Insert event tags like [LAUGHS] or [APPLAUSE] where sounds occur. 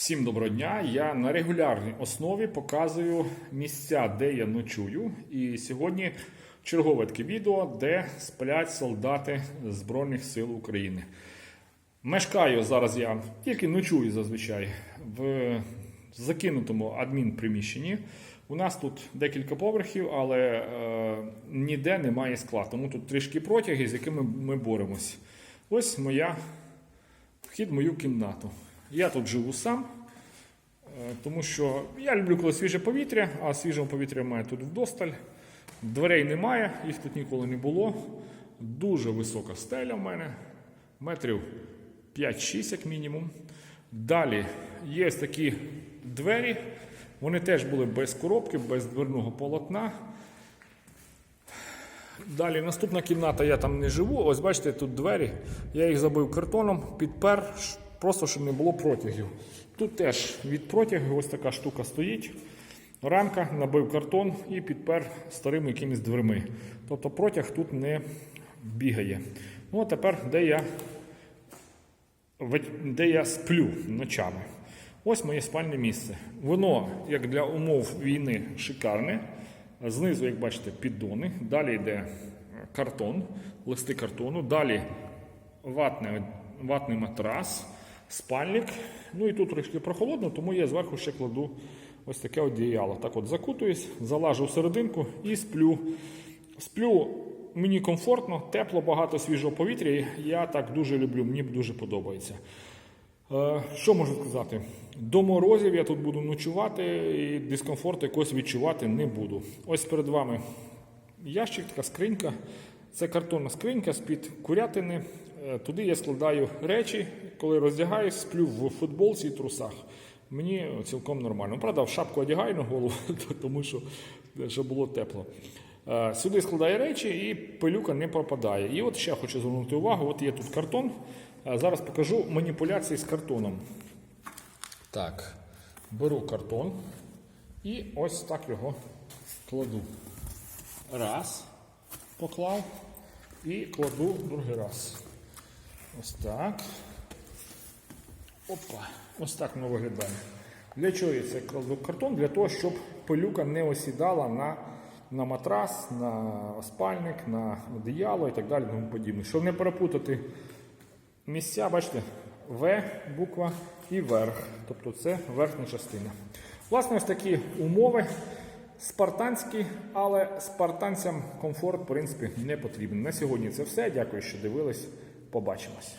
Всім доброго дня. Я на регулярній основі показую місця, де я ночую. І сьогодні чергове таке відео, де сплять солдати Збройних сил України. Мешкаю зараз я тільки ночую зазвичай в закинутому адмінприміщенні. У нас тут декілька поверхів, але е, ніде немає скла. Тому тут трішки протяги, з якими ми боремось. Ось моя вхід в мою кімнату. Я тут живу сам, е, тому що я люблю, коли свіже повітря, а свіжого повітря має тут вдосталь. Дверей немає, їх тут ніколи не було. Дуже висока стеля в мене, метрів 5-6 як мінімум. Далі є такі двері. Вони теж були без коробки, без дверного полотна. Далі наступна кімната, я там не живу. Ось бачите, тут двері. Я їх забив картоном, підпер, просто щоб не було протягів. Тут теж від протягів ось така штука стоїть. Рамка, набив картон і підпер старими якимись дверми. Тобто протяг тут не бігає. Ну а тепер, де я, де я сплю ночами. Ось моє спальне місце. Воно, як для умов війни, шикарне. Знизу, як бачите, піддони. Далі йде картон, листи картону. Далі ватний, ватний матрас, спальник. Ну і тут трошки прохолодно, тому я зверху ще кладу ось таке одіяло. Так от закутуюсь, залажу в серединку і сплю. Сплю мені комфортно, тепло, багато свіжого повітря. Я так дуже люблю, мені дуже подобається. Е, Що можу сказати? До морозів я тут буду ночувати і дискомфорту якось відчувати не буду. Ось перед вами ящик, така скринька. Це картонна скринька з-під курятини. Е, Туди я складаю речі, коли роздягаюсь, сплю в футболці і трусах. Мені цілком нормально. Правда, в шапку одягаю на голову, [LAUGHS] тому що щоб було тепло. Е, Сюди складаю речі і пилюка не пропадає. І от ще хочу звернути увагу: от є тут картон. Е, Зараз покажу маніпуляції з картоном. Так, беру картон і ось так його кладу. Раз, поклав і кладу другий раз. Ось так. Опа, ось так воно виглядає. Для чого я це кладу картон? Для того, щоб пилюка не осідала на, на матрас, на спальник, на одіяло і так далі. Тому подібне. Щоб не перепутати місця, бачите, В буква і верх. Тобто це верхня частина. Власне, ось такі умови. Спартанські, але спартанцям комфорт, в принципі, не потрібен. На сьогодні це все. Дякую, що дивились. Побачимось.